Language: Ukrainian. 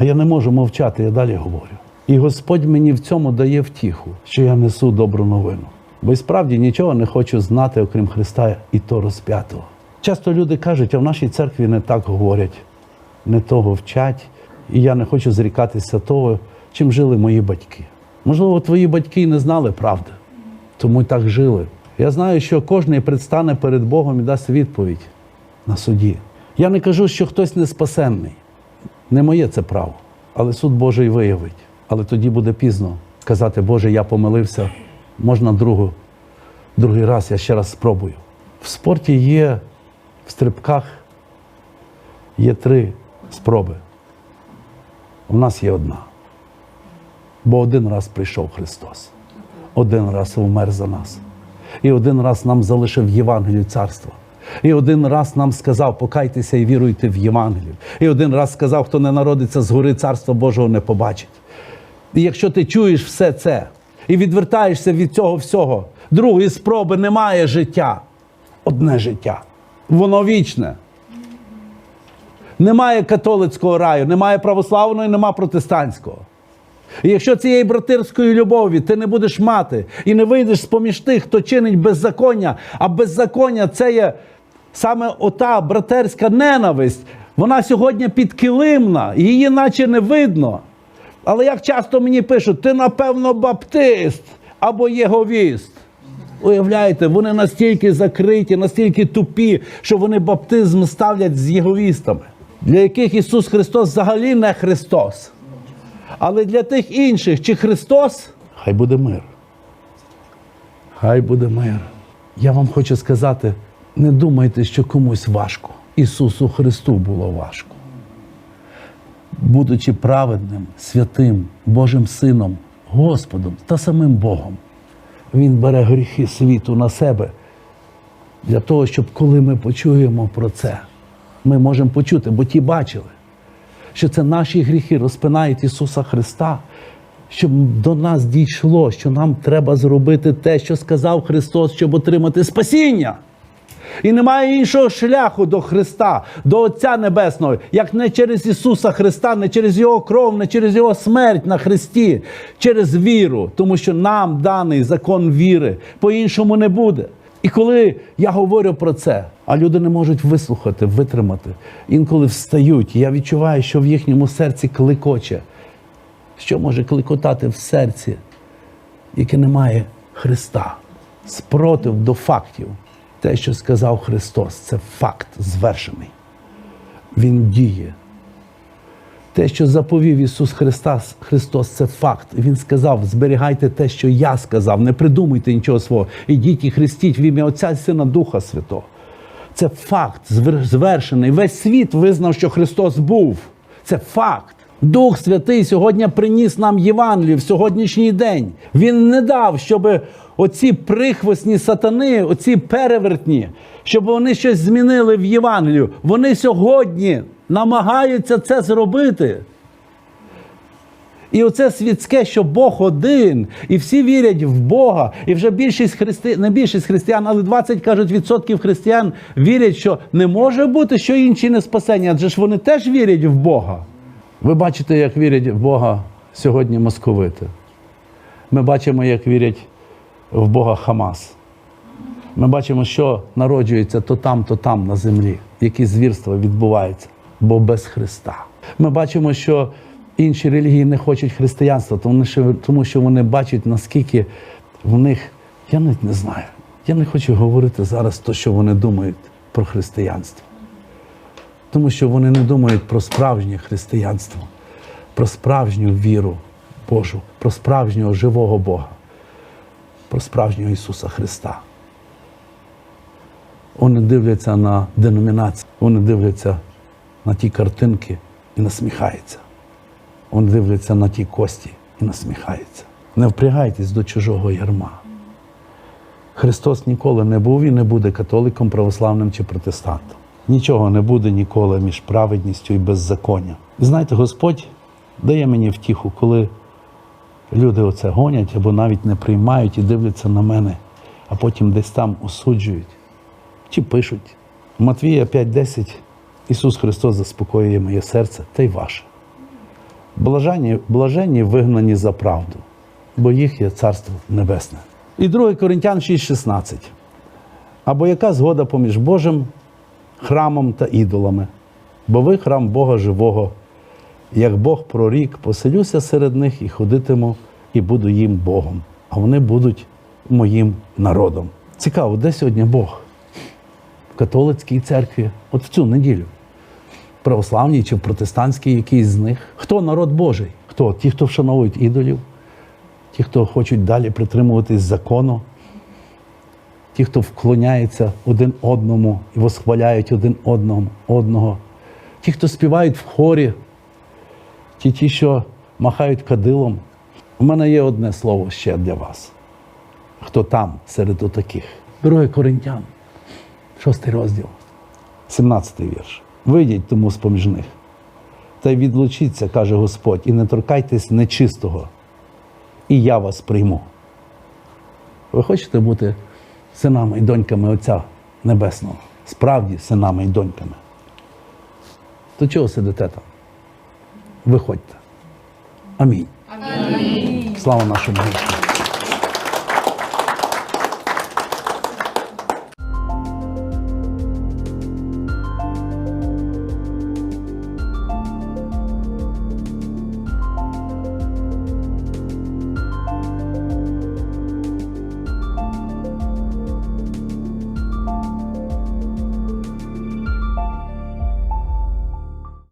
А я не можу мовчати, я далі говорю. І Господь мені в цьому дає втіху, що я несу добру новину. Бо й справді нічого не хочу знати, окрім Христа і то розп'ятого. Часто люди кажуть, а в нашій церкві не так говорять, не того вчать, і я не хочу зрікатися того, чим жили мої батьки. Можливо, твої батьки не знали правди, тому й так жили. Я знаю, що кожен предстане перед Богом і дасть відповідь на суді. Я не кажу, що хтось не спасенний. Не моє це право. Але суд Божий виявить. Але тоді буде пізно казати, Боже, я помилився, можна другу, другий раз, я ще раз спробую. В спорті є, в стрибках є три спроби. У нас є одна. Бо один раз прийшов Христос, один раз вмер за нас. І один раз нам залишив Євангелію царства. І один раз нам сказав, покайтеся і віруйте в Євангелію. І один раз сказав, хто не народиться згори царства Божого не побачить. І якщо ти чуєш все це і відвертаєшся від цього всього, другої спроби немає життя. Одне життя. Воно вічне. Немає католицького раю, немає православного і немає протестантського. І якщо цієї братирської любові ти не будеш мати і не вийдеш з-поміж тих, хто чинить беззаконня, а беззаконня це є саме ота братерська ненависть, вона сьогодні підкилимна, її наче не видно. Але як часто мені пишуть, ти напевно баптист або єговіст. Уявляєте, вони настільки закриті, настільки тупі, що вони баптизм ставлять з єговістами, для яких Ісус Христос взагалі не Христос. Але для тих інших, чи Христос, хай буде мир. Хай буде мир. Я вам хочу сказати, не думайте, що комусь важко. Ісусу Христу було важко. Будучи праведним, святим, Божим Сином, Господом та самим Богом, Він бере гріхи світу на себе для того, щоб коли ми почуємо про це, ми можемо почути, бо ті бачили що це наші гріхи розпинають Ісуса Христа, щоб до нас дійшло, що нам треба зробити те, що сказав Христос, щоб отримати спасіння. І немає іншого шляху до Христа, до Отця Небесного, як не через Ісуса Христа, не через Його кров, не через Його смерть на Христі, через віру, тому що нам даний закон віри, по-іншому не буде. І коли я говорю про це, а люди не можуть вислухати, витримати, інколи встають, я відчуваю, що в їхньому серці кликоче. Що може кликотати в серці, яке не має Христа? Спротив до фактів. Те, що сказав Христос, це факт звершений. Він діє. Те, що заповів Ісус Христос, Христос, це факт. Він сказав: зберігайте те, що я сказав, не придумуйте нічого свого. Ідіть і хрестіть в ім'я Отця і Сина Духа Святого. Це факт звершений. Весь світ визнав, що Христос був. Це факт. Дух Святий сьогодні приніс нам Євангелію в сьогоднішній день. Він не дав, щоб оці прихвостні сатани, оці перевертні, щоб вони щось змінили в Євангелію. Вони сьогодні намагаються це зробити. І оце світське, що Бог один, і всі вірять в Бога. І вже більшість христи... не більшість християн, але 20 кажуть відсотків християн вірять, що не може бути, що інші не спасені, адже ж вони теж вірять в Бога. Ви бачите, як вірять в Бога сьогодні московити. Ми бачимо, як вірять в Бога Хамас. Ми бачимо, що народжується то там, то там на землі, які звірства відбуваються, бо без Христа. Ми бачимо, що інші релігії не хочуть християнства, тому що, вони бачать, наскільки в них, я навіть не знаю. Я не хочу говорити зараз те, що вони думають про християнство. Тому що вони не думають про справжнє християнство, про справжню віру Божу, про справжнього живого Бога, про справжнього Ісуса Христа. Вони дивляться на деномінацію, вони дивляться на ті картинки і насміхаються. Вони дивляться на ті кості і насміхаються. Не впрягайтесь до чужого ярма. Христос ніколи не був і не буде католиком, православним чи протестантом. Нічого не буде ніколи між праведністю і беззаконням. І знаєте, Господь дає мені втіху, коли люди оце гонять або навіть не приймають і дивляться на мене, а потім десь там осуджують чи пишуть. Матвія 5:10 Ісус Христос заспокоює моє серце та й ваше. Блаженні, блаженні вигнані за правду, бо їх є Царство Небесне. І 2 Коринтян 6,16. Або яка згода поміж Божим храмом та ідолами? Бо ви храм Бога живого, як Бог прорік, поселюся серед них і ходитиму, і буду їм Богом, а вони будуть моїм народом. Цікаво, де сьогодні Бог? В католицькій церкві, от в цю неділю. Православній чи в протестантській якійсь з них. Хто народ Божий? Хто? Ті, хто вшановують ідолів, ті, хто хочуть далі притримуватись закону, ті, хто вклоняється один одному і восхваляють один одному, одного, ті, хто співають в хорі, ті, ті, що махають кадилом. У мене є одне слово ще для вас. Хто там серед отаких? Друге Коринтян, шостий розділ, 17 вірш. Вийдіть тому з-поміж них. Та й відлучіться, каже Господь, і не торкайтесь нечистого, і я вас прийму. Ви хочете бути синами і доньками Отця Небесного? Справді синами і доньками. То чого сидите там? Виходьте. Амінь. Амінь. Слава нашому Господу.